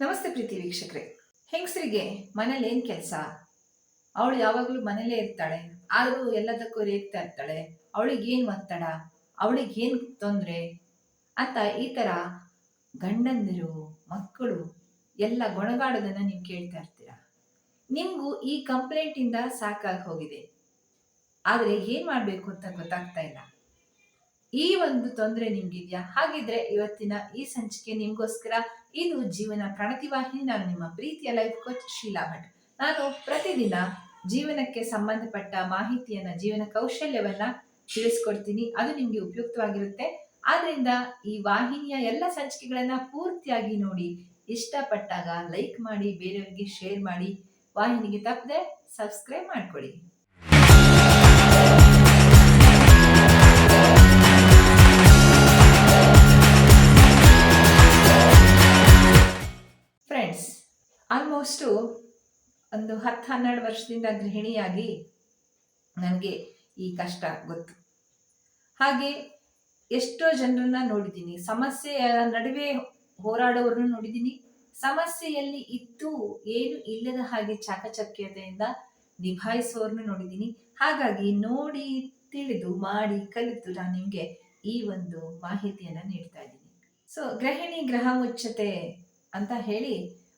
ನಮಸ್ತೆ ಪ್ರೀತಿ ವೀಕ್ಷಕರೇ. ಹೆಂಗಸರಿಗೆ ಮನೇಲಿ ಏನು ಕೆಲಸ? ಅವಳು ಯಾವಾಗಲೂ ಮನೇಲೇ ಇರ್ತಾಳೆ, ಆದರೂ ಎಲ್ಲದಕ್ಕೂ ರೇಗ್ತಾ ಇರ್ತಾಳೆ ಅವಳಿಗೇನು ಒತ್ತಡ ಅವಳಿಗೇನು ತೊಂದರೆ ಅಂತ ಈ ಥರ ಗಂಡಂದಿರು, ಮಕ್ಕಳು ಎಲ್ಲ ಗೊಣಗಾಡೋದನ್ನು ನೀವು ಕೇಳ್ತಾ ಇರ್ತೀರ? ನಿಮಗೂ ಈ ಕಂಪ್ಲೇಂಟಿಂದ ಸಾಕಾಗಿ ಹೋಗಿದೆ. ಆದರೆ ಏನು ಮಾಡಬೇಕು ಅಂತ ಗೊತ್ತಾಗ್ತಾ ಇಲ್ಲ. ಈ ಒಂದು ತೊಂದರೆ ನಿಮ್ಗಿದ್ಯಾ? ಹಾಗಿದ್ರೆ ಇವತ್ತಿನ ಈ ಸಂಚಿಕೆ ನಿಮಗೋಸ್ಕರ ಇದು ಜೀವನ ಪ್ರಣತಿ ವಾಹಿನಿ ನಾನು ನಿಮ್ಮ ಪ್ರೀತಿಯ ಲೈಫ್ ಕೋಚ್ ಶೀಲಾ ಭಟ್. ನಾನು ಪ್ರತಿದಿನ ಜೀವನಕ್ಕೆ ಸಂಬಂಧಪಟ್ಟ ಮಾಹಿತಿಯನ್ನ, ಜೀವನ ಕೌಶಲ್ಯವನ್ನ ತಿಳಿಸ್ಕೊಡ್ತೀನಿ. ಅದು ನಿಮಗೆ ಉಪಯುಕ್ತವಾಗಿರುತ್ತೆ. ಆದ್ರಿಂದ ಈ ವಾಹಿನಿಯ ಎಲ್ಲ ಸಂಚಿಕೆಗಳನ್ನ ಪೂರ್ತಿಯಾಗಿ ನೋಡಿ, ಇಷ್ಟಪಟ್ಟಾಗ ಲೈಕ್ ಮಾಡಿ, ಬೇರೆಯವರಿಗೆ ಶೇರ್ ಮಾಡಿ, ವಾಹಿನಿಗೆ ತಪ್ಪದೆ ಸಬ್ಸ್ಕ್ರೈಬ್ ಮಾಡ್ಕೊಳ್ಳಿ ಫ್ರೆಂಡ್ಸ್ ಆಲ್ಮೋಸ್ಟು ಒಂದು ಹತ್ತು ಹನ್ನೆರಡು ವರ್ಷದಿಂದ ಗೃಹಿಣಿಯಾಗಿ ನನಗೆ ಈ ಕಷ್ಟ ಗೊತ್ತು. ಹಾಗೆ ಎಷ್ಟೋ ಜನರನ್ನ ನೋಡಿದ್ದೀನಿ. ಸಮಸ್ಯೆಯ ನಡುವೆ ಹೋರಾಡೋರನ್ನು ನೋಡಿದ್ದೀನಿ. ಸಮಸ್ಯೆಯಲ್ಲಿ ಇದ್ದು ಏನು ಇಲ್ಲದ ಹಾಗೆ ಚಾಕಚಕ್ಯತೆಯಿಂದ ನಿಭಾಯಿಸೋರನ್ನು ನೋಡಿದ್ದೀನಿ. ಹಾಗಾಗಿ ನೋಡಿ, ತಿಳಿದು, ಮಾಡಿ, ಕಲಿತು ನಾನು ನಿಮಗೆ ಈ ಒಂದು ಮಾಹಿತಿಯನ್ನು ನೀಡ್ತಾ ಇದ್ದೀನಿ. ಸೊ ಗೃಹಿಣಿ ಗ್ರಹ ಮುಚ್ಚತೆ ಅಂತ ಹೇಳಿ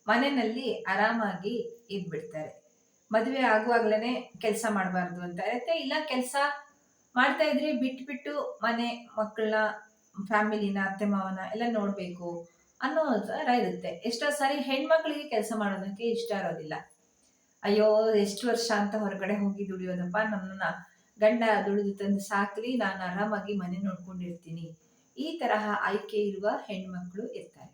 ಮನೆಯಲ್ಲಿ ಆರಾಮಾಗಿ ಇದ್ಬಿಡ್ತಾರೆ. ಮದುವೆ ಆಗುವಾಗ್ಲೇ ಕೆಲಸ ಮಾಡಬಾರ್ದು ಅಂತ. ಇರುತ್ತೆ ಇಲ್ಲ ಕೆಲಸ ಮಾಡ್ತಾ ಇದ್ರೆ ಬಿಟ್ಬಿಟ್ಟು ಮನೆ ಮಕ್ಕಳನ್ನ ಫ್ಯಾಮಿಲಿನ, ಅತ್ತೆ ಮಾವನ ಎಲ್ಲ ನೋಡಬೇಕು ಅನ್ನೋ ಥರ ಇರುತ್ತೆ. ಎಷ್ಟೋ ಸಾರಿ ಹೆಣ್ಮಕ್ಳಿಗೆ ಕೆಲಸ ಮಾಡೋದಕ್ಕೆ ಇಷ್ಟ ಇರೋದಿಲ್ಲ. ಅಯ್ಯೋ, ಎಷ್ಟು ವರ್ಷ ಅಂತ ಹೊರಗಡೆ ಹೋಗಿ ದುಡಿಯೋದಪ್ಪ. ನಮ್ಮನ್ನ ಗಂಡ ದುಡಿದು ತಂದು ಸಾಕ್ಲಿ. ನಾನು ಆರಾಮಾಗಿ ಮನೆ ನೋಡ್ಕೊಂಡಿರ್ತೀನಿ. ಈ ತರಹ ಆಯ್ಕೆ ಇರುವ ಹೆಣ್ಮಕ್ಳು ಇರ್ತಾರೆ.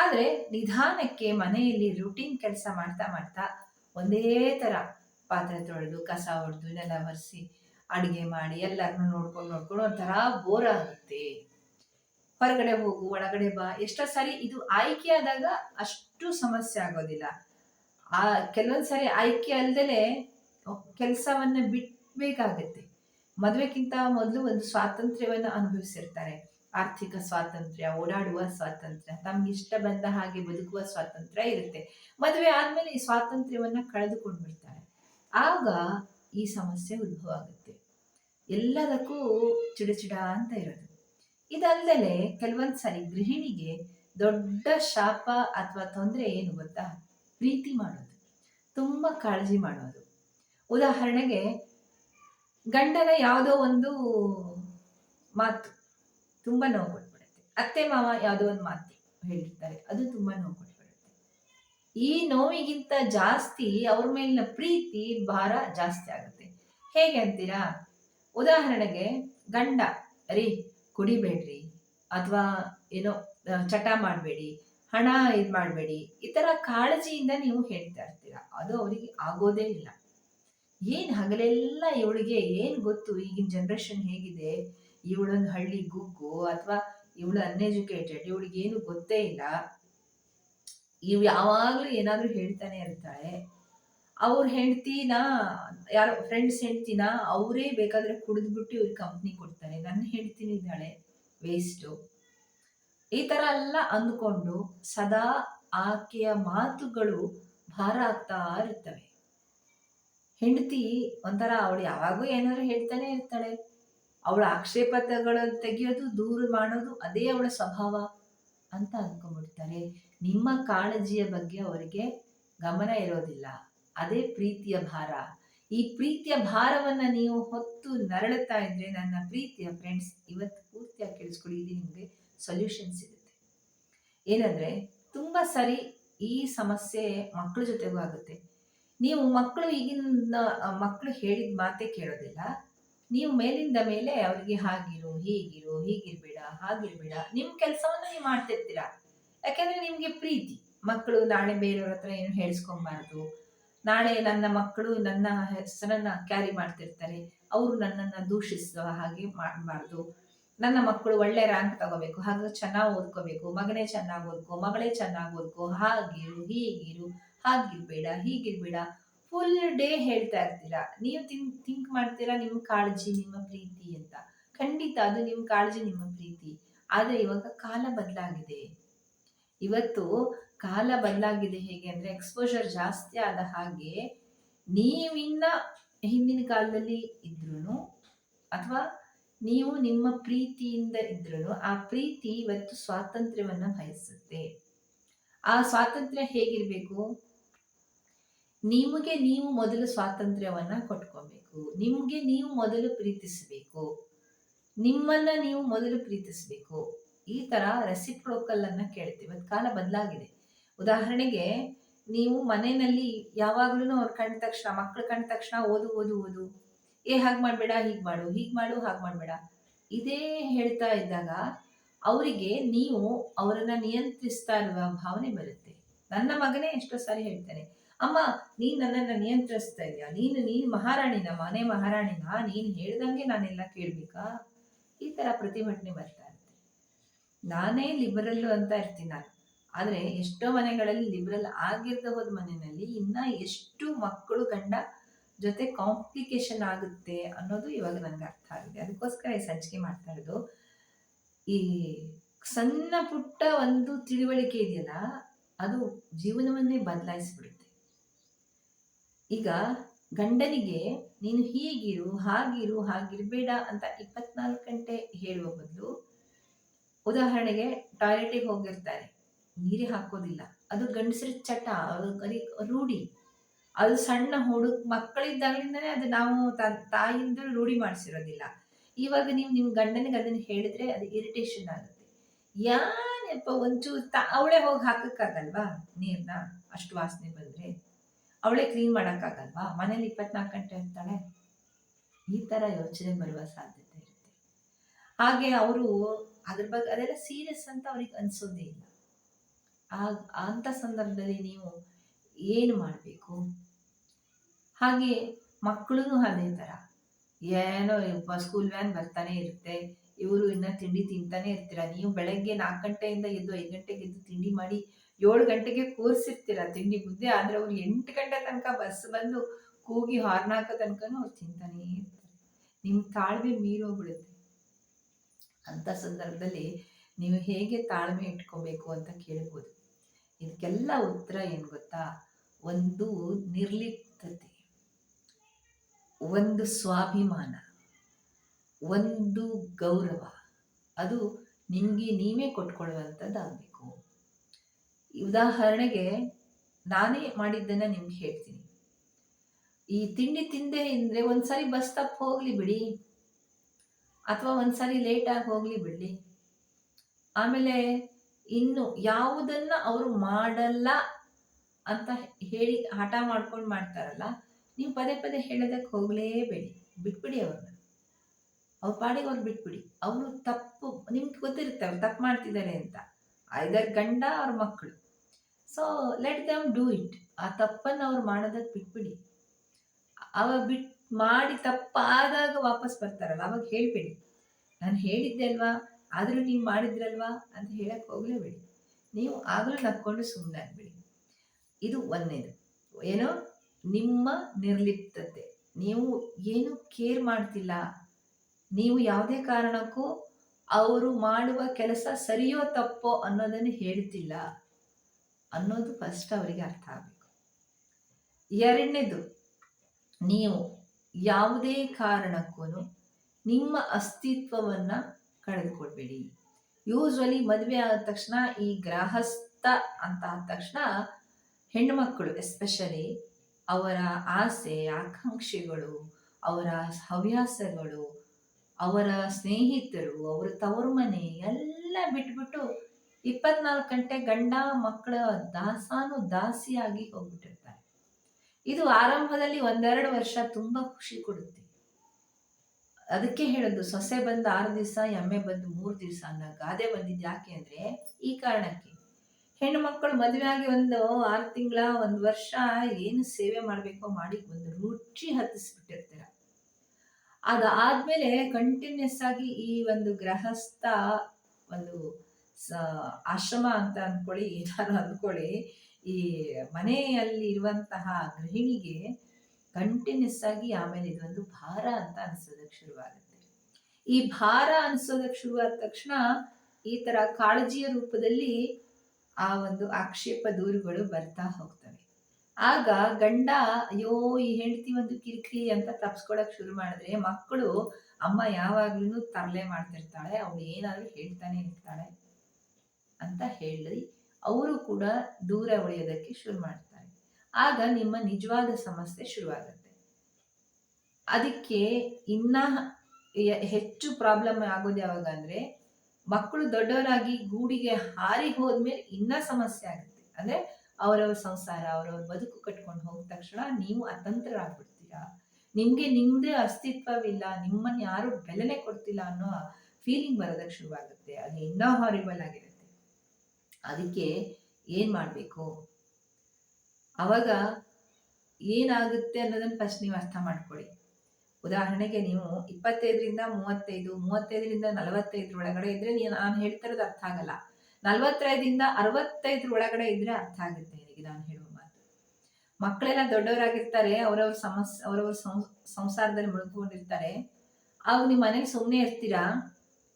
ಆದರೆ ನಿಧಾನಕ್ಕೆ ಮನೆಯಲ್ಲಿ ರೂಟೀನ್ ಕೆಲಸ ಮಾಡ್ತಾ ಮಾಡ್ತಾ ಒಂದೇ ಥರ ಪಾತ್ರೆ ತೊಳೆದು, ಕಸ ಹೊಡೆದು ನೆಲ ಒರೆಸಿ, ಅಡುಗೆ ಮಾಡಿ ಎಲ್ಲರನ್ನೂ ನೋಡ್ಕೊಂಡು ನೋಡ್ಕೊಂಡು ಒಂಥರ ಬೋರ್ ಆಗುತ್ತೆ. ಹೊರಗಡೆ ಹೋಗು, ಒಳಗಡೆ ಬಾ, ಎಷ್ಟೋ ಸಾರಿ ಇದು ಆಯ್ಕೆ ಆದಾಗ ಅಷ್ಟು ಸಮಸ್ಯೆ ಆಗೋದಿಲ್ಲ. ಆ ಕೆಲವೊಂದು ಸಾರಿ ಆಯ್ಕೆ ಅಲ್ಲದೆ ಕೆಲಸವನ್ನ ಬಿಡ್ಬೇಕಾಗತ್ತೆ ಮದುವೆಗಿಂತ ಮೊದಲು ಒಂದು ಸ್ವಾತಂತ್ರ್ಯವನ್ನು ಅನುಭವಿಸಿರ್ತಾರೆ. ಆರ್ಥಿಕ ಸ್ವಾತಂತ್ರ್ಯ, ಓಡಾಡುವ ಸ್ವಾತಂತ್ರ್ಯ ತಮ್ಗೆ ಇಷ್ಟ ಬಂದ ಹಾಗೆ ಬದುಕುವ ಸ್ವಾತಂತ್ರ್ಯ ಇರುತ್ತೆ. ಮದುವೆ ಆದ್ಮೇಲೆ ಈ ಸ್ವಾತಂತ್ರ್ಯವನ್ನ ಕಳೆದುಕೊಂಡು ಬಿಡ್ತಾರೆ ಆಗ ಈ ಸಮಸ್ಯೆ ಉದ್ಭವ ಆಗುತ್ತೆ. ಎಲ್ಲದಕ್ಕೂ ಚಿಡಚಿಡ ಅಂತ ಇರೋದು. ಇದಲ್ಲದೆ ಕೆಲವೊಂದು ಸಾರಿ ಗೃಹಿಣಿಗೆ ದೊಡ್ಡ ಶಾಪ ಅಥವಾ ತೊಂದರೆ ಏನು ಗೊತ್ತಾ? ಪ್ರೀತಿ ಮಾಡೋದು. ತುಂಬ ಕಾಳಜಿ ಮಾಡೋದು. ಉದಾಹರಣೆಗೆ ಗಂಡನ ಯಾವುದೋ ಒಂದು ಮಾತು. ತುಂಬ ನೋವು ಕೊಟ್ಬಿಡುತ್ತೆ. ಅತ್ತೆ, ಮಾವ ಯಾವುದೋ ಒಂದು ಮಾತು ಹೇಳಿರ್ತಾರೆ, ಅದು ತುಂಬ ನೋವು ಕೊಟ್ಬಿಡುತ್ತೆ. ಈ ನೋವಿಗಿಂತ ಜಾಸ್ತಿ ಅವ್ರ ಮೇಲಿನ ಪ್ರೀತಿ ಭಾರ ಜಾಸ್ತಿ ಆಗುತ್ತೆ. ಹೇಗೆ ಅಂತೀರಾ? ಉದಾಹರಣೆಗೆ ಗಂಡ ರೀ ಕುಡಿಬೇಡ್ರಿ ಅಥವಾ ಏನೋ ಚಟ ಮಾಡಬೇಡಿ, ಹಣ ಇದು ಮಾಡಬೇಡಿ, ಈ ಥರ ಕಾಳಜಿಯಿಂದ ನೀವು ಹೇಳ್ತಾ ಇರ್ತೀರ? ಅದು ಅವರಿಗೆ ಆಗೋದೇ ಇಲ್ಲ. ಏನು ಹಗಲೆಲ್ಲ ಇವಳಿಗೆ ಏನು ಗೊತ್ತು? ಈಗಿನ ಜನ್ರೇಷನ್ ಹೇಗಿದೆ? ಇವಳೊಂದು ಹಳ್ಳಿ ಗುಗ್ಗು ಅಥವಾ ಇವಳು ಅನ್ಎಜುಕೇಟೆಡ್ ಇವಳಿಗೆ ಏನು ಗೊತ್ತೇ ಇಲ್ಲ. ಇವ್ ಯಾವಾಗಲೂ ಏನಾದರೂ ಹೇಳ್ತಾನೆ ಇರ್ತಾಳೆ. ಅವ್ರ ಹೆಂಡ್ತಿನ, ಯಾರೋ ಫ್ರೆಂಡ್ಸ್ ಹೆಂಡ್ತಿನ, ಅವರೇ ಬೇಕಾದ್ರೆ ಕುಡಿದ್ಬಿಟ್ಟು ಇವ್ರಿಗೆ ಕಂಪ್ನಿ ಕೊಡ್ತಾರೆ. ನನ್ನ ಹೆಂಡ್ತಿನ ಇದ್ದಾಳೆ ವೇಸ್ಟು ಈ ಥರ ಎಲ್ಲ ಅಂದ್ಕೊಂಡು ಸದಾ ಆಕೆಯ ಮಾತುಗಳು ಭಾರ ಆಗ್ತಾ ಇರ್ತವೆ. ಹೆಂಡತಿ ಒಂಥರ ಅವಳು ಯಾವಾಗೂ ಏನಾದ್ರು ಹೇಳ್ತಾನೆ ಇರ್ತಾಳೆ. ಅವಳ ಆಕ್ಷೇಪತೆಗಳನ್ನು ತೆಗೆಯೋದು, ದೂರ ಮಾಡೋದು ಅದೇ ಅವಳ ಸ್ವಭಾವ ಅಂತ ಅಂದ್ಕೊಂಡ್ಬಿಡ್ತಾರೆ ನಿಮ್ಮ ಕಾಳಜಿಯ ಬಗ್ಗೆ ಅವರಿಗೆ ಗಮನ ಇರೋದಿಲ್ಲ. ಅದೇ ಪ್ರೀತಿಯ ಭಾರ. ಈ ಪ್ರೀತಿಯ ಭಾರವನ್ನ ನೀವು ಹೊತ್ತು ನರಳುತ್ತಾ ಇದ್ರೆ ನನ್ನ ಪ್ರೀತಿಯ ಫ್ರೆಂಡ್ಸ್ ಇವತ್ತು ಪೂರ್ತಿಯಾಗಿ ಕೇಳಿಸ್ಕೊಳ್ಳಿ. ಇದು ನಿಮಗೆ ಸೊಲ್ಯೂಷನ್ ಸಿಗುತ್ತೆ. ಏನಂದ್ರೆ, ತುಂಬಾ ಸರಿ ಈ ಸಮಸ್ಯೆ ಮಕ್ಕಳ ಜೊತೆಗೂ ಆಗುತ್ತೆ. ನೀವು ಮಕ್ಕಳು ಈಗಿನ ಮಕ್ಕಳು ಹೇಳಿದ ಮಾತೇ ಕೇಳೋದಿಲ್ಲ. ನೀವು ಮೇಲಿಂದ ಮೇಲೆ ಅವರಿಗೆ ಹಾಗಿರು, ಹೀಗಿರು, ಹೀಗಿರ್ಬೇಡ, ಹಾಗಿರ್ಬೇಡ. ನಿಮ್ಮ ಕೆಲಸವನ್ನು ನೀವು ಮಾಡ್ತಿರ್ತೀರ. ಯಾಕೆಂದ್ರೆ ನಿಮಗೆ ಪ್ರೀತಿ. ಮಕ್ಕಳು ನಾಳೆ ಬೇರೆಯವ್ರ ಹತ್ರ ಏನು ಹೇಳಿಸ್ಕೊಬಾರ್ದು. ನಾಳೆ ನನ್ನ ಮಕ್ಕಳು ನನ್ನ ಹೆಸರನ್ನ ಕ್ಯಾರಿ ಮಾಡ್ತಿರ್ತಾರೆ. ಅವರು ನನ್ನನ್ನು ದೂಷಿಸುವ ಹಾಗೆ ಮಾಡಬಾರ್ದು. ನನ್ನ ಮಕ್ಕಳು ಒಳ್ಳೆ ರ್ಯಾಂಕ್ ತಗೋಬೇಕು. ಹಾಗೆ ಚೆನ್ನಾಗಿ ಓದ್ಕೋಬೇಕು. ಮಗನೇ ಚೆನ್ನಾಗಿ ಓದ್ಕೋ, ಮಗಳೇ ಚೆನ್ನಾಗಿ ಓದ್ಕೋ. ಹಾಗಿರು, ಹೀಗಿರು, ಹಾಗಿರ್ಬೇಡ, ಹೀಗಿರ್ಬೇಡ. ಫುಲ್ ಡೇ ಹೇಳ್ತಾ ಇರ್ತೀರಾ? ನೀವು ತಿಂಕ್ ಥಿಂಕ್ ಮಾಡ್ತೀರಾ ನಿಮ್ಮ ಕಾಳಜಿ, ನಿಮ್ಮ ಪ್ರೀತಿ ಅಂತ? ಖಂಡಿತ ಅದು ನಿಮ್ಮ ಕಾಳಜಿ, ನಿಮ್ಮ ಪ್ರೀತಿ. ಆದರೆ ಇವಾಗ ಕಾಲ ಬದಲಾಗಿದೆ. ಇವತ್ತು ಕಾಲ ಬದಲಾಗಿದೆ ಹೇಗೆ ಅಂದರೆ ಎಕ್ಸ್ಪೋಜರ್ ಜಾಸ್ತಿ ಆದ ಹಾಗೆ ನೀವಿನ್ನ ಹಿಂದಿನ ಕಾಲದಲ್ಲಿ ಇದ್ರೂ ಅಥವಾ ನೀವು ನಿಮ್ಮ ಪ್ರೀತಿಯಿಂದ ಇದ್ರೂ ಆ ಪ್ರೀತಿ ಇವತ್ತು ಸ್ವಾತಂತ್ರ್ಯವನ್ನು ಬಯಸುತ್ತೆ. ಆ ಸ್ವಾತಂತ್ರ್ಯ ಹೇಗಿರಬೇಕು? ನಿಮಗೆ ನೀವು ಮೊದಲು ಸ್ವಾತಂತ್ರ್ಯವನ್ನ ಕೊಟ್ಕೋಬೇಕು. ನಿಮಗೆ ನೀವು ಮೊದಲು ಪ್ರೀತಿಸಬೇಕು. ನಿಮ್ಮನ್ನ ನೀವು ಮೊದಲು ಪ್ರೀತಿಸಬೇಕು. ಈ ತರ ರೆಸಿಪ್ರೋಕಲ್ ಅನ್ನ ಕೇಳ್ತೀವಿ. ಅದು ಕಾಲ ಬದಲಾಗಿದೆ. ಉದಾಹರಣೆಗೆ, ನೀವು ಮನೆಯಲ್ಲಿ ಯಾವಾಗ್ಲೂ ಅವ್ರು ಕಂಡ ತಕ್ಷಣ ಮಕ್ಕಳು ಕಂಡ ತಕ್ಷಣ ಓದು ಓದು ಓದು. ಏ, ಹಾಗೆ ಮಾಡಬೇಡ, ಹೀಗೆ ಮಾಡು ಹೀಗೆ ಮಾಡು, ಹಾಗೆ ಮಾಡಬೇಡ. ಇದೇ ಹೇಳ್ತಾ ಇದ್ದಾಗ ಅವರಿಗೆ ನೀವು ಅವರನ್ನ ನಿಯಂತ್ರಿಸ್ತಾ ಇರುವ ಭಾವನೆ ಬರುತ್ತೆ. ನನ್ನ ಮಗನೇ ಎಷ್ಟೋ ಸಾರಿ ಹೇಳ್ತಾನೆ ಅಮ್ಮ, ನೀನ್ ನನ್ನನ್ನ ನಿಯಂತ್ರಿಸ್ತಾ ಇದೆಯಾ? ನೀನು ನೀನ್ ಮಹಾರಾಣಿನ, ಮನೆ ಮಹಾರಾಣಿನ? ನೀನ್ ಹೇಳ್ದಂಗೆ ನಾನೆಲ್ಲ ಕೇಳ್ಬೇಕಾ? ಈ ತರ ಪ್ರತಿಭಟನೆ ಬರ್ತಾ ಇರುತ್ತೆ. ನಾನೇ ಲಿಬರಲ್ ಅಂತ ಇರ್ತೀನಿ ನಾನು. ಆದ್ರೆ ಎಷ್ಟೋ ಮನೆಗಳಲ್ಲಿ ಲಿಬರಲ್ ಆಗಿರ್ದ ಹೋದ ಮನೆಯಲ್ಲಿ ಇನ್ನ ಎಷ್ಟು ಮಕ್ಕಳು ಗಂಡ ಜೊತೆ ಕಾಂಪ್ಲಿಕೇಶನ್ ಆಗುತ್ತೆ ಅನ್ನೋದು ಇವಾಗ ನನಗೆ ಅರ್ಥ ಆಗಿದೆ. ಅದಕ್ಕೋಸ್ಕರ ಈ ಸಂಚಿಕೆ ಮಾಡ್ತಾ ಇರೋದು. ಈ ಸಣ್ಣ ಪುಟ್ಟ ಒಂದು ತಿಳುವಳಿಕೆ ಇದೆಯಲ್ಲ, ಅದು ಜೀವನವನ್ನೇ ಬದಲಾಯಿಸ್ಬಿಡುತ್ತೆ. ಈಗ ಗಂಡನಿಗೆ ನೀನು ಹೀಗಿರು, ಹಾಗಿರು, ಹಾಗಿರಬೇಡ ಅಂತ ಇಪ್ಪತ್ನಾಲ್ಕು ಗಂಟೆ ಹೇಳುವ ಬದಲು ಉದಾಹರಣೆಗೆ ಟಾಯ್ಲೆಟಿಗೆ ಹೋಗಿರ್ತಾರೆ. ನೀರೇ ಹಾಕೋದಿಲ್ಲ. ಅದು ಗಂಡಸರ ಚಟ ರೂಢಿ. ಅದು ಸಣ್ಣ ಹುಡುಗ ಮಕ್ಕಳಿದ್ದಾಗಲಿಂದನೇ ಅದು ನಾವು ತಾಯಿಯಿಂದ ರೂಢಿ ಮಾಡಿಸಿರೋದಿಲ್ಲ. ಇವಾಗ ನೀವು ನಿಮ್ಮ ಗಂಡನಿಗೆ ಅದನ್ನು ಹೇಳಿದ್ರೆ ಅದು ಇರಿಟೇಷನ್ ಆಗುತ್ತೆ. ಯಾನಪ್ಪ ಒಂಚೂರು ತ, ಅವಳೇ ಹೋಗಿ ಹಾಕಕ್ಕಾಗಲ್ವಾ ನೀರನ್ನ ಅಷ್ಟು ವಾಸನೆ ಬಂದರೆ. ಅವಳೇ ಕ್ಲೀನ್ ಮಾಡೋಕ್ಕಾಗಲ್ವಾ? ಮನೇಲಿ ಇಪ್ಪತ್ನಾಲ್ಕು ಗಂಟೆ ಅಂತಾಳೆ? ಈ ಥರ ಯೋಚನೆ ಬರುವ ಸಾಧ್ಯತೆ ಇರುತ್ತೆ. ಹಾಗೆ ಅವರು ಅದ್ರ ಬಗ್ಗೆ, ಅದೆಲ್ಲ ಸೀರಿಯಸ್ ಅಂತ ಅವ್ರಿಗೆ ಅನ್ಸೋದೇ ಇಲ್ಲ. ಆ ಅಂಥ ಸಂದರ್ಭದಲ್ಲಿ ನೀವು ಏನು ಮಾಡಬೇಕು? ಹಾಗೆ ಮಕ್ಕಳು ಅದೇ ಥರ ಏನೋ ಸ್ಕೂಲ್ ವ್ಯಾನ್ ಬರ್ತಾನೆ ಇರುತ್ತೆ. ಇವರು ಇನ್ನ ತಿಂಡಿ ತಿಂತಾನೆ ಇರ್ತೀರ? ನೀವು ಬೆಳಗ್ಗೆ ನಾಲ್ಕು ಗಂಟೆಯಿಂದ ಎದ್ದು ಐದು ಗಂಟೆಗೆ ಎದ್ದು ತಿಂಡಿ ಮಾಡಿ ಏಳು ಗಂಟೆಗೆ ಕೂರಿಸಿರ್ತೀರ ತಿಂಡಿ ಮುದ್ದೆ? ಆದರೆ ಅವ್ರು ಎಂಟು ಗಂಟೆ ತನಕ ಬಸ್ ಬಂದು ಕೂಗಿ ಹಾರ್ನ್ ಹಾಕೋ ತನಕನೂ ಅವ್ರು ತಿಂತಾನೇ ಇರ್ತಾರೆ. ನಿಮ್ಮ ತಾಳ್ಮೆ ಮೀರೋಗ್ಬಿಡುತ್ತೆ. ಅಂಥ ಸಂದರ್ಭದಲ್ಲಿ ನೀವು ಹೇಗೆ ತಾಳ್ಮೆ ಇಟ್ಕೋಬೇಕು ಅಂತ ಕೇಳ್ಬೋದು. ಇದಕ್ಕೆಲ್ಲ ಉತ್ತರ ಏನು ಗೊತ್ತಾ? ಒಂದು ನಿರ್ಲಿಪ್ತತೆ. ಒಂದು ಸ್ವಾಭಿಮಾನ. ಒಂದು ಗೌರವ. ಅದು ನಿಮಗೆ ನೀವೇ ಕೊಟ್ಕೊಳ್ಳುವಂಥದ್ದಾಗಬೇಕು ಉದಾಹರಣೆಗೆ ನಾನೇ ಮಾಡಿದ್ದನ್ನು ನಿಮ್ಗೆ ಹೇಳ್ತೀನಿ. ಈ ತಿಂಡಿ ತಿಂದೆ ಅಂದರೆ ಒಂದ್ಸರಿ ಬಸ್ ತಪ್ಪು ಹೋಗಲಿ ಬಿಡಿ. ಅಥವಾ ಒಂದ್ಸರಿ ಲೇಟಾಗಿ ಹೋಗಲಿ ಬಿಡಲಿ. ಆಮೇಲೆ ಇನ್ನು ಯಾವುದನ್ನ ಅವರು ಮಾಡಲ್ಲ ಅಂತ ಹೇಳಿ ಹಠ ಮಾಡ್ಕೊಂಡು ಮಾಡ್ತಾರಲ್ಲ, ನೀವು ಪದೇ ಪದೇ ಹೇಳೋದಕ್ಕೆ ಹೋಗಲೇಬೇಡಿ. ಬಿಟ್ಬಿಡಿ ಅವ್ರನ್ನ. ಅವ್ರ ಪಾಡಿಗೆ ಅವ್ರು ಬಿಟ್ಬಿಡಿ. ಅವರು ತಪ್ಪು, ನಿಮ್ಗೆ ಗೊತ್ತಿರುತ್ತೆ ಅವ್ರು ತಪ್ಪು ಮಾಡ್ತಿದ್ದಾರೆ ಅಂತ. ಐದರ್ ಗಂಡ ಅವ್ರ ಮಕ್ಕಳು so let them do it ಆ ತಪ್ಪನ್ನು ಅವ್ರು ಮಾಡೋದಕ್ಕೆ ಬಿಟ್ಬಿಡಿ. ಅವಾಗ ಬಿಟ್ ಮಾಡಿ ತಪ್ಪಾದಾಗ ವಾಪಸ್ ಬರ್ತಾರಲ್ಲ, ಅವಾಗ ಹೇಳ್ಬೇಡಿ. ನಾನು ಹೇಳಿದ್ದೆ ಅಲ್ವಾ? ಆದರೂ ನೀವು ಮಾಡಿದ್ರಲ್ವಾ? ಅಂತ ಹೇಳಕ್ಕೆ ಹೋಗಲೇಬೇಡಿ. ನೀವು ಆಗಲೂ ನಕ್ಕೊಂಡು ಸುಮ್ಮನೆ ಆಗಬೇಡಿ. ಇದು ಒಂದನೇದು ಏನೋ ನಿಮ್ಮ ನಿರ್ಲಿಪ್ತತೆ. ನೀವು ಏನು ಕೇರ್ ಮಾಡ್ತಿಲ್ಲ. ನೀವು ಯಾವುದೇ ಕಾರಣಕ್ಕೂ ಅವರು ಮಾಡುವ ಕೆಲಸ ಸರಿಯೋ ತಪ್ಪೋ ಅನ್ನೋದನ್ನು ಹೇಳ್ತಿಲ್ಲ. ಅನ್ನೋದು ಫಸ್ಟ್ ಅವರಿಗೆ ಅರ್ಥ ಆಗಬೇಕು. ಎರಡನೇದು, ನೀವು ಯಾವುದೇ ಕಾರಣಕ್ಕೂ ನಿಮ್ಮ ಅಸ್ತಿತ್ವವನ್ನು ಕಳೆದುಕೊಳ್ಬೇಡಿ. ಯೂಸ್ವಲಿ ಮದುವೆ ಆದ ತಕ್ಷಣ ಈ ಗ್ರಹಸ್ಥ ಅಂತ ಆದ ತಕ್ಷಣ ಹೆಣ್ಣುಮಕ್ಕಳು ಎಸ್ಪೆಷಲಿ ಅವರ ಆಸೆ, ಆಕಾಂಕ್ಷೆಗಳು, ಅವರ ಹವ್ಯಾಸಗಳು, ಅವರ ಸ್ನೇಹಿತರು, ಅವರ ತವರು ಮನೆ ಎಲ್ಲ ಬಿಟ್ಬಿಟ್ಟು ಇಪ್ಪತ್ನಾಲ್ಕು ಗಂಟೆ ಗಂಡ ಮಕ್ಕಳ ದಾಸಾನು ದಾಸಿಯಾಗಿ ಹೋಗ್ಬಿಟ್ಟಿರ್ತಾರೆ. ಇದು ಆರಂಭದಲ್ಲಿ ಒಂದೆರಡು ವರ್ಷ ತುಂಬ ಖುಷಿ ಕೊಡುತ್ತೆ. ಅದಕ್ಕೆ ಹೇಳೋದು, ಸೊಸೆ ಬಂದು ಆರು ದಿವಸ, ಎಮ್ಮೆ ಬಂದು ಮೂರು ದಿವಸ ಅನ್ನೋ ಗಾದೆ ಬಂದಿದ್ದು ಯಾಕೆ ಅಂದರೆ ಈ ಕಾರಣಕ್ಕೆ. ಹೆಣ್ಣು ಮಕ್ಕಳು ಮದುವೆ ಆಗಿ ಒಂದು ಆರು ತಿಂಗಳ, ಒಂದು ವರ್ಷ ಏನು ಸೇವೆ ಮಾಡಬೇಕೋ ಮಾಡಿ ಒಂದು ರುಚಿ ಹತ್ತಿಸ್ಬಿಟ್ಟಿರ್ತೀರ. ಅದಾದ್ಮೇಲೆ ಕಂಟಿನ್ಯೂಸ್ ಆಗಿ ಈ ಒಂದು ಗೃಹಸ್ಥ ಒಂದು ಆಶ್ರಮ ಅಂತ ಅಂದ್ಕೊಳ್ಳಿ ಏನಾದ್ರು ಅಂದ್ಕೊಳ್ಳಿ ಈ ಮನೆಯಲ್ಲಿ ಇರುವಂತಹ ಗೃಹಿಣಿಗೆ ಕಂಟಿನ್ಯೂಸ್ ಆಗಿ ಆಮೇಲೆ ಇದೊಂದು ಭಾರ ಅಂತ ಅನ್ಸೋದಕ್ಕೆ ಶುರುವಾಗುತ್ತೆ. ಈ ಭಾರ ಅನ್ಸೋದಕ್ಕೆ ಶುರುವಾದ ತಕ್ಷಣ ಈ ತರ ಕಾಳಜಿಯ ರೂಪದಲ್ಲಿ ಆ ಒಂದು ಆಕ್ಷೇಪ ದೂರುಗಳು ಬರ್ತಾ ಹೋಗ್ತವೆ. ಆಗ ಗಂಡ, ಅಯ್ಯೋ, ಈ ಹೆಂಡತಿ ಒಂದು ಕಿರಿಕಿರಿ ಅಂತ ತಪ್ಸ್ಕೊಳಕ್ ಶುರು ಮಾಡಿದ್ರೆ ಮಕ್ಕಳು ಅಮ್ಮ ಯಾವಾಗ್ಲೂ ತರಲೆ ಮಾಡ್ತಿರ್ತಾಳೆ, ಅವಳು ಏನಾದ್ರೂ ಹೇಳ್ತಾನೆ ಇರ್ತಾಳೆ. ಅಂತ ಹೇಳಿ ಅವರು ಕೂಡ ದೂರ ಉಳಿಯೋದಕ್ಕೆ ಶುರು ಮಾಡ್ತಾರೆ. ಆಗ ನಿಮ್ಮ ನಿಜವಾದ ಸಮಸ್ಯೆ ಶುರುವಾಗುತ್ತೆ. ಅದಕ್ಕೆ ಇನ್ನ ಹೆಚ್ಚು ಪ್ರಾಬ್ಲಮ್ ಆಗೋದು ಯಾವಾಗ ಅಂದ್ರೆ ಮಕ್ಕಳು ದೊಡ್ಡವರಾಗಿ ಗೂಡಿಗೆ ಹಾರಿ ಹೋದ್ಮೇಲೆ ಇನ್ನ ಸಮಸ್ಯೆ ಆಗುತ್ತೆ. ಅಂದ್ರೆ ಅವರವ್ರ ಸಂಸಾರ, ಅವರವ್ರ ಬದುಕು ಕಟ್ಕೊಂಡು ಹೋದ ತಕ್ಷಣ ನೀವು ಅತಂತ್ರರಾಗ್ಬಿಡ್ತೀರಾ? ನಿಮ್ಗೆ ನಿಮ್ದೇ ಅಸ್ತಿತ್ವವಿಲ್ಲ, ನಿಮ್ಮನ್ನ ಯಾರು ಬೆಲೆನೆ ಕೊಡ್ತಿಲ್ಲ ಅನ್ನೋ ಫೀಲಿಂಗ್ ಬರೋದಕ್ಕೆ ಶುರುವಾಗುತ್ತೆ. ಅದು ಇನ್ನೂ ಹಾರಿಬಲ್ ಆಗಿರುತ್ತೆ ಅದಕ್ಕೆ ಏನು ಮಾಡಬೇಕು? ಅವಾಗ ಏನಾಗುತ್ತೆ ಅನ್ನೋದನ್ನ ಫಸ್ಟ್ ನೀವು ಅರ್ಥ ಮಾಡ್ಕೊಳ್ಳಿ. ಉದಾಹರಣೆಗೆ ನೀವು ಇಪ್ಪತ್ತೈದರಿಂದ ಮೂವತ್ತೈದು, ಮೂವತ್ತೈದರಿಂದ ನಲವತ್ತೈದರ ಒಳಗಡೆ ಇದ್ರೆ ನೀವು ನಾನು ಹೇಳ್ತಿರೋದು ಅರ್ಥ ಆಗಲ್ಲ. ನಲವತ್ತೈದರಿಂದ ಅರವತ್ತೈದರ ಒಳಗಡೆ ಇದ್ರೆ ಅರ್ಥ ಆಗುತ್ತೆ ನಿನಗೆ ನಾನು ಹೇಳುವ ಮಾತು. ಮಕ್ಕಳೆಲ್ಲ ದೊಡ್ಡವರಾಗಿರ್ತಾರೆ, ಅವರವ್ರ ಸಮಸ್ಯೆ ಅವರವ್ರ ಸಂಸಾರದಲ್ಲಿ ಮುಳುಕೊಂಡಿರ್ತಾರೆ ಆಗ ನಿಮ್ಮ ಮನೇಲಿ ಸುಮ್ಮನೆ ಇರ್ತೀರಾ?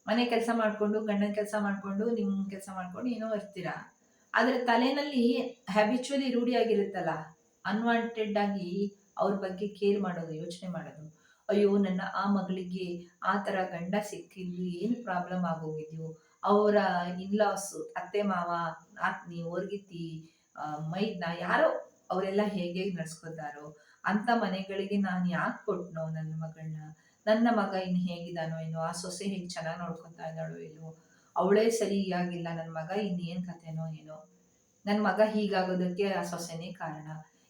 ಮನೆ ಕೆಲಸ ಮಾಡಿಕೊಂಡು, ಗಂಡನ ಕೆಲಸ ಮಾಡಿಕೊಂಡು ನಿಮ್ಮ ಕೆಲಸ ಮಾಡಿಕೊಂಡು ಏನೋ ಇರ್ತೀರ? ಆದರೆ ತಲೆನಲ್ಲಿ ಹ್ಯಾಬಿಚುವಲಿ ರೂಢಿಯಾಗಿರುತ್ತಲ್ಲ ಅನ್ವಾಂಟೆಡ್ ಆಗಿ ಅವ್ರ ಬಗ್ಗೆ ಕೇರ್ ಮಾಡೋದು, ಯೋಚನೆ ಮಾಡೋದು. ಅಯ್ಯೋ, ನನ್ನ ಆ ಮಗಳಿಗೆ ಆ ಥರ ಗಂಡ ಸಿಕ್ಕಿದ್ದು ಏನು ಪ್ರಾಬ್ಲಮ್ ಆಗೋಗಿದ್ಯೋ? ಅವರ ಇನ್ಲಾಸು ಅತ್ತೆ, ಮಾವ ಆತ್ನಿ ಓರ್ಗಿತಿ ಮೈದ್ನ ಯಾರೋ ಅವರೆಲ್ಲ ಹೇಗೆ ನಡ್ಸ್ಕೊತಾರೋ, ಅಂಥ ಮನೆಗಳಿಗೆ ನಾನು ಯಾಕೆ ಕೊಟ್ನೋ ನನ್ನ ಮಗಳನ್ನ? ನನ್ನ ಮಗ ಇನ್ನು ಹೇಗಿದಾನೋ ಏನೋ ಆ ಸೊಸೆ ಹೇಗೆ ಚೆನ್ನಾಗಿ ನೋಡ್ಕೊತಾ ಇದ್ದಾಳೋ ಇಲ್ವೋ, ಅವಳೇ ಸರಿಯಾಗಿಲ್ಲ ನನ್ನ ಮಗ ಇನ್ನೇನು ಕಥೆನೋ ಏನೋ. ನನ್ನ ಮಗ ಹೀಗಾಗೋದಕ್ಕೆ ಆ ಸೊಸೆನೇ ಕಾರಣ.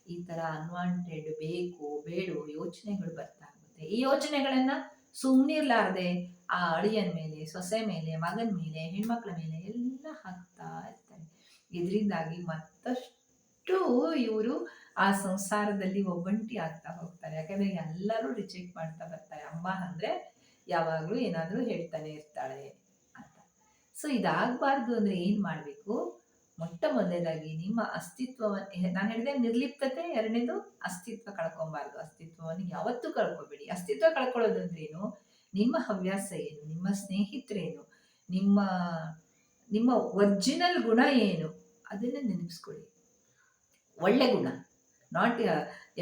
ಈ ಥರ ಅನ್ವಾಂಟೆಡ್ ಬೇಕು, ಬೇಡು ಯೋಚನೆಗಳು ಬರ್ತಾ ಇರುತ್ತೆ ಈ ಯೋಚನೆಗಳನ್ನ ಸುಮ್ಮನಿರ್ಲಾರ್ದೆ ಆ ಅಳಿಯನ್ ಮೇಲೆ, ಸೊಸೆ ಮೇಲೆ, ಮಗನ ಮೇಲೆ, ಹೆಣ್ಮಕ್ಳ ಮೇಲೆ ಎಲ್ಲ ಹಾಕ್ತಾ ಇರ್ತಾರೆ. ಇದರಿಂದಾಗಿ ಮತ್ತಷ್ಟು ಇವರು ಆ ಸಂಸಾರದಲ್ಲಿ ಒಬ್ಬಂಟಿ ಆಗ್ತಾ ಹೋಗ್ತಾರೆ. ಯಾಕಂದ್ರೆ ಎಲ್ಲರೂ ರಿಜೆಕ್ಟ್ ಮಾಡ್ತಾ ಬರ್ತಾರೆ. ಅಮ್ಮ ಅಂದ್ರೆ ಯಾವಾಗಲೂ ಏನಾದರೂ ಹೇಳ್ತಾನೆ ಇರ್ತಾಳೆ ಅಂತ. ಸೊ ಇದಾಗಬಾರ್ದು ಅಂದ್ರೆ ಏನು ಮಾಡಬೇಕು? ಮೊಟ್ಟ ಮೊದಲನೇದಾಗಿ ನಿಮ್ಮ ಅಸ್ತಿತ್ವವನ್ನು ನಾನು ಹೇಳಿದೆ ನಿರ್ಲಿಪ್ತತೆ, ಎರಡನೇದು ಅಸ್ತಿತ್ವ ಕಳ್ಕೊಬಾರ್ದು. ಅಸ್ತಿತ್ವವನ್ನು ಯಾವತ್ತೂ ಕಳ್ಕೊಬೇಡಿ. ಅಸ್ತಿತ್ವ ಕಳ್ಕೊಳ್ಳೋದಂದ್ರೇನು? ನಿಮ್ಮ ಹವ್ಯಾಸ ಏನು? ನಿಮ್ಮ ಸ್ನೇಹಿತರೇನು? ನಿಮ್ಮ ನಿಮ್ಮ ಒರಿಜಿನಲ್ ಗುಣ ಏನು? ಅದನ್ನ ನೆನಪಿಸ್ಕೊಳ್ಳಿ. ಒಳ್ಳೆ ಗುಣ. ನಾಟ್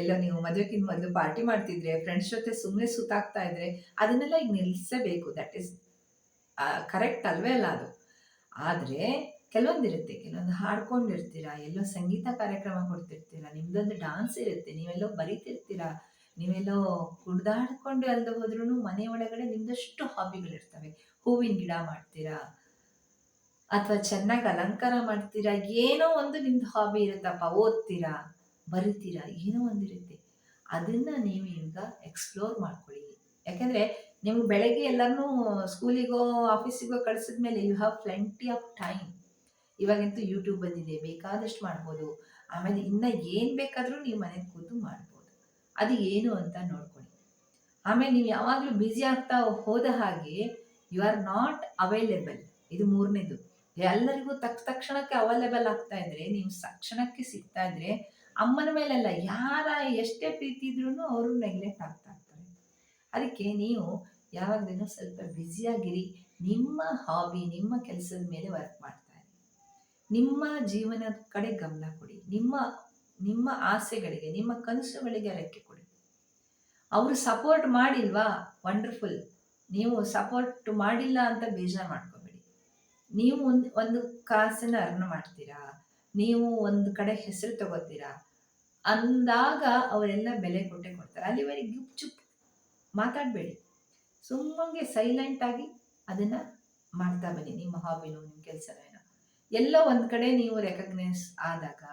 ಎಲ್ಲ ನೀವು ಮದುವೆಗಿಂತ ಮೊದಲು ಪಾರ್ಟಿ ಮಾಡ್ತಿದ್ರೆ ಫ್ರೆಂಡ್ಸ್ ಜೊತೆ ಸುಮ್ಮನೆ ಸುತ್ತಾಗ್ತಾ ಇದ್ರೆ, ಅದನ್ನೆಲ್ಲ ಈಗ ನಿಲ್ಲಿಸಬೇಕು ದಟ್ ಈಸ್ ಕರೆಕ್ಟ್ ಅಲ್ವೇ ಅಲ್ಲ ಅದು? ಆದರೆ ಕೆಲವೊಂದಿರುತ್ತೆ, ಕೆಲವೊಂದು ಹಾಡ್ಕೊಂಡಿರ್ತೀರಾ, ಎಲ್ಲೋ ಸಂಗೀತ ಕಾರ್ಯಕ್ರಮ ಕೊಡ್ತಿರ್ತೀರಾ, ನಿಮ್ದೊಂದು ಡಾನ್ಸ್ ಇರುತ್ತೆ, ನೀವೆಲ್ಲೋ ಬರೀತಿರ್ತೀರಾ, ನೀವೆಲ್ಲೋ ಕುಡ್ದಾಡ್ಕೊಂಡು ಅಲ್ಲದೆ ಹೋದ್ರೂ ಮನೆ ಒಳಗಡೆ ನಿಮ್ದಷ್ಟು ಹಾಬಿಗಳಿರ್ತವೆ ಹೂವಿನ ಗಿಡ ಮಾಡ್ತೀರಾ, ಅಥವಾ ಚೆನ್ನಾಗಿ ಅಲಂಕಾರ ಮಾಡ್ತೀರಾ, ಏನೋ ಒಂದು ನಿಮ್ದು ಹಾಬಿ ಇರುತ್ತಪ್ಪ, ಓದ್ತೀರಾ. ಬರಿತೀರಾ? ಏನೋ ಒಂದಿರುತ್ತೆ. ಅದನ್ನ ನೀವು ಈಗ ಎಕ್ಸ್ಪ್ಲೋರ್ ಮಾಡ್ಕೊಳ್ಳಿ. ಯಾಕಂದ್ರೆ ನಿಮ್ಗೆ ಬೆಳಗ್ಗೆ ಎಲ್ಲರನ್ನೂ ಸ್ಕೂಲಿಗೋ ಆಫೀಸಿಗೋ ಕಳಿಸಿದ್ಮೇಲೆ you have plenty of time ಇವಾಗಂತೂ ಯೂಟ್ಯೂಬ್ ಬಂದಿದೆ, ಬೇಕಾದಷ್ಟು ಮಾಡ್ಬೋದು. ಆಮೇಲೆ ಇನ್ನು ಏನು ಬೇಕಾದರೂ ನೀವು ಮನೆಗೆ ಕೂತು ಮಾಡ್ಬೋದು. ಅದು ಏನು ಅಂತ ನೋಡ್ಕೊಳ್ಳಿ. ಆಮೇಲೆ ನೀವು ಯಾವಾಗಲೂ ಬ್ಯುಸಿ ಆಗ್ತಾ ಹೋದ ಹಾಗೆ ಯು ಆರ್ ನಾಟ್ ಅವೈಲೇಬಲ್ ಇದು ಮೂರನೇದು. ಎಲ್ಲರಿಗೂ ತಕ್ಷ ತಕ್ಷಣಕ್ಕೆ ಅವೈಲೇಬಲ್ ಆಗ್ತಾ ಇದ್ರೆ, ನೀವು ತಕ್ಷಣಕ್ಕೆ ಸಿಗ್ತಾ ಇದ್ರೆ ಅಮ್ಮನ ಮೇಲೆಲ್ಲ, ಯಾರ ಎಷ್ಟೇ ಪ್ರೀತಿ ಇದ್ರೂ ಅವರು ನೆಗ್ಲೆಕ್ಟ್ ಆಗ್ತಾ ಇರ್ತಾರೆ. ಅದಕ್ಕೆ ನೀವು ಯಾವಾಗಲೂ ಸ್ವಲ್ಪ ಬ್ಯುಸಿಯಾಗಿರಿ ನಿಮ್ಮ ಹಾಬಿ ನಿಮ್ಮ ಕೆಲಸದ ಮೇಲೆ ವರ್ಕ್ ಮಾಡ್ತಾ ಇರಿ. ನಿಮ್ಮ ಜೀವನದ ಕಡೆ ಗಮನ ಕೊಡಿ. ನಿಮ್ಮ ನಿಮ್ಮ ಆಸೆಗಳಿಗೆ, ನಿಮ್ಮ ಕನಸುಗಳಿಗೆ ರೆಕ್ಕೆ ಕೊಡಿ. ಅವರು ಸಪೋರ್ಟ್ ಮಾಡಿಲ್ವಾ? ವಂಡರ್ಫುಲ್ ನೀವು ಸಪೋರ್ಟ್ ಮಾಡಿಲ್ಲ ಅಂತ ಬೇಜಾರು ಮಾಡ್ಕೋಬೇಡಿ. ನೀವು ಒಂದು ಒಂದು ಕಾಸನ್ನು ಅರ್ನ್ ಮಾಡ್ತೀರಾ? ನೀವು ಒಂದು ಕಡೆ ಹೆಸರು ತಗೋತೀರಾ? ಅಂದಾಗ ಅವರೆಲ್ಲ ಬೆಲೆ ಕೊಟ್ಟೆ ಕೊಡ್ತಾರೆ. ಅಲ್ಲಿವರೆಗೆ ಗುಪ್ ಚುಪ್ ಮಾತಾಡಬೇಡಿ. ಸುಮ್ಮನೆ ಸೈಲೆಂಟ್ ಆಗಿ ಅದನ್ನ ಮಾಡ್ತಾ ಬನ್ನಿ. ನಿಮ್ಮ ಹಾಬಿನೋ ನಿಮ್ಮ ಕೆಲಸನೇನೋ ಎಲ್ಲ ಒಂದು ಕಡೆ ನೀವು ರೆಕಗ್ನೈಸ್ ಆದಾಗ,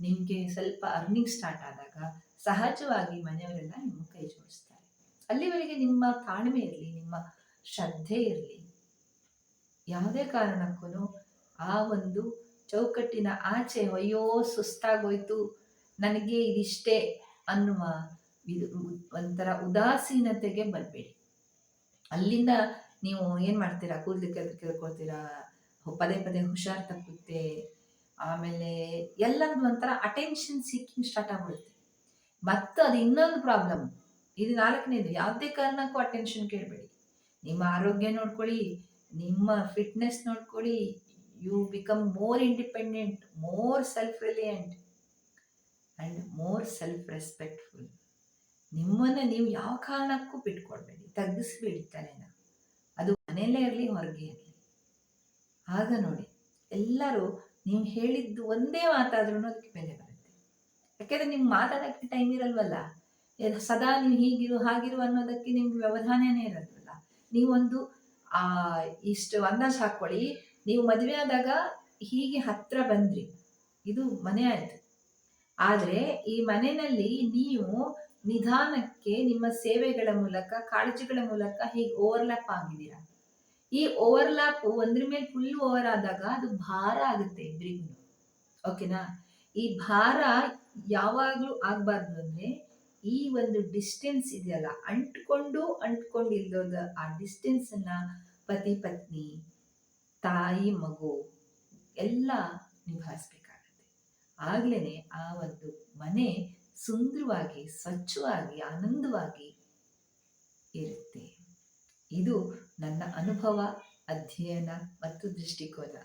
ನಿಮಗೆ ಸ್ವಲ್ಪ ಅರ್ನಿಂಗ್ ಸ್ಟಾರ್ಟ್ ಆದಾಗ ಸಹಜವಾಗಿ ಮನೆಯವರೆಲ್ಲ ನಿಮ್ಮ ಕೈ ಜೋಡಿಸ್ತಾರೆ. ಅಲ್ಲಿವರೆಗೆ ನಿಮ್ಮ ತಾಳ್ಮೆ ಇರಲಿ, ನಿಮ್ಮ ಶ್ರದ್ಧೆ ಇರಲಿ. ಯಾವುದೇ ಕಾರಣಕ್ಕೂ ಆ ಒಂದು ಚೌಕಟ್ಟಿನ ಆಚೆ ಅಯ್ಯೋ, ಸುಸ್ತಾಗೋಯ್ತು. ನನಗೆ ಇದಿಷ್ಟೇ ಅನ್ನುವ ಇದು ಒಂಥರ ಉದಾಸೀನತೆಗೆ ಬರಬೇಡಿ. ಅಲ್ಲಿಂದ ನೀವು ಏನು ಮಾಡ್ತೀರಾ? ಕೂದಲು ಕೆಲ್ ಕೇಳ್ಕೊಳ್ತೀರಾ ಪದೇ ಪದೇ ಹುಷಾರ್ ತಪ್ಪುತ್ತೆ. ಆಮೇಲೆ ಎಲ್ಲರದ್ದು ಒಂಥರ ಅಟೆನ್ಷನ್ ಸೀಕಿಂಗ್ ಸ್ಟಾರ್ಟ್ ಆಗ್ಬಿಡುತ್ತೆ. ಮತ್ತು ಅದು ಇನ್ನೊಂದು ಪ್ರಾಬ್ಲಮ್ ಇದು ನಾಲ್ಕನೇದು, ಯಾವುದೇ ಕಾರಣಕ್ಕೂ ಅಟೆನ್ಷನ್ ಕೇಳಬೇಡಿ. ನಿಮ್ಮ ಆರೋಗ್ಯ ನೋಡ್ಕೊಳ್ಳಿ, ನಿಮ್ಮ ಫಿಟ್ನೆಸ್ ನೋಡ್ಕೊಳ್ಳಿ. You become more independent more self reliant and more self respectful ನಿಮ್ಮನ್ನು ನೀವು ಯಾವ ಕಾರಣಕ್ಕೂ ಬಿಟ್ಕೊಡ್ಬೇಡಿ. ತಗ್ಗಿಸ್ಬೇಡಿ ತಲೆನ. ಅದು ಮನೆಯಲ್ಲೇ ಇರಲಿ, ಹೊರಗೆ ಇರಲಿ. ಆಗ ನೋಡಿ, ಎಲ್ಲರೂ ನೀವು ಹೇಳಿದ್ದು ಒಂದೇ ಮಾತಾದ್ರೂ ಅದಕ್ಕೆ ಬೆಲೆ ಬರುತ್ತೆ. ಯಾಕೆಂದರೆ ನಿಮ್ಗೆ ಮಾತಾಡೋಕ್ಕೆ ಟೈಮ್ ಇರಲ್ವಲ್ಲ? ಸದಾ ನೀವು ಹೀಗಿರು, ಹಾಗಿರು ಅನ್ನೋದಕ್ಕೆ ನಿಮ್ಗೆ ವ್ಯವಧಾನನೇ ಇರಲ್ವಲ್ಲ? ನೀವೊಂದು ಇಷ್ಟು ಅಂದಾಜು ಹಾಕ್ಕೊಳ್ಳಿ ನೀವು ಮದುವೆ ಆದಾಗ ಹೀಗೆ ಹತ್ರ ಬಂದ್ರಿ. ಇದು ಮನೆ ಆಯಿತು. ಆದರೆ ಈ ಮನೆಯಲ್ಲಿ ನೀವು ನಿಧಾನಕ್ಕೆ ನಿಮ್ಮ ಸೇವೆಗಳ ಮೂಲಕ, ಕಾಳಜಿಗಳ ಮೂಲಕ ಹೀಗೆ ಓವರ್ಲ್ಯಾಪ್ ಆಗಿದ್ದೀರಾ? ಈ ಓವರ್ಲ್ಯಾಪ್ ಒಂದ್ರ ಮೇಲೆ ಫುಲ್ ಓವರ್ ಆದಾಗ ಅದು ಭಾರ ಆಗುತ್ತೆ ಇಬ್ಬರಿಗೂ ಓಕೆನಾ ಈ ಭಾರ ಯಾವಾಗಲೂ ಆಗಬಾರ್ದು ಅಂದರೆ ಈ ಒಂದು ಡಿಸ್ಟೆನ್ಸ್ ಇದೆಯಲ್ಲ, ಅಂಟ್ಕೊಂಡು ಅಂಟ್ಕೊಂಡಿಲ್ದೋದ ಆ ಡಿಸ್ಟೆನ್ಸನ್ನು ಪತಿ, ಪತ್ನಿ, ತಾಯಿ, ಮಗು ಎಲ್ಲ ನಿಭಾಯಿಸ್ಬೇಕಾಗತ್ತೆ ಆಗ್ಲೇ ಆ ಒಂದು ಮನೆ ಸುಂದರವಾಗಿ, ಸ್ವಚ್ಛವಾಗಿ, ಆನಂದವಾಗಿ ಇರುತ್ತೆ. ಇದು ನನ್ನ ಅನುಭವ, ಅಧ್ಯಯನ ಮತ್ತು ದೃಷ್ಟಿಕೋನ.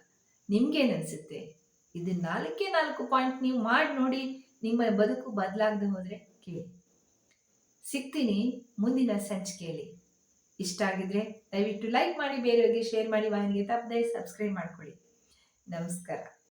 ನಿಮ್ಗೇನನ್ಸುತ್ತೆ ಇದು ನಾಲ್ಕೇ ನಾಲ್ಕು ಪಾಯಿಂಟ್ ನೀವು ಮಾಡಿ ನೋಡಿ ನಿಮ್ಮ ಬದುಕು ಬದಲಾಗದೆ ಹೋದರೆ ಕೇಳಿ. ಸಿಗ್ತೀನಿ ಮುಂದಿನ ಸಂಚಿಕೆಯಲ್ಲಿ. ಇಷ್ಟ ಆಗಿದ್ರೆ ದಯವಿಟ್ಟು ಲೈಕ್ ಮಾಡಿ, ಬೇರೆಯವರಿಗೆ ಶೇರ್ ಮಾಡಿ, ವಾಹಿನಿಗೆ ತಪ್ಪದೆ ಸಬ್ಸ್ಕ್ರೈಬ್ ಮಾಡ್ಕೊಳ್ಳಿ. ನಮಸ್ಕಾರ.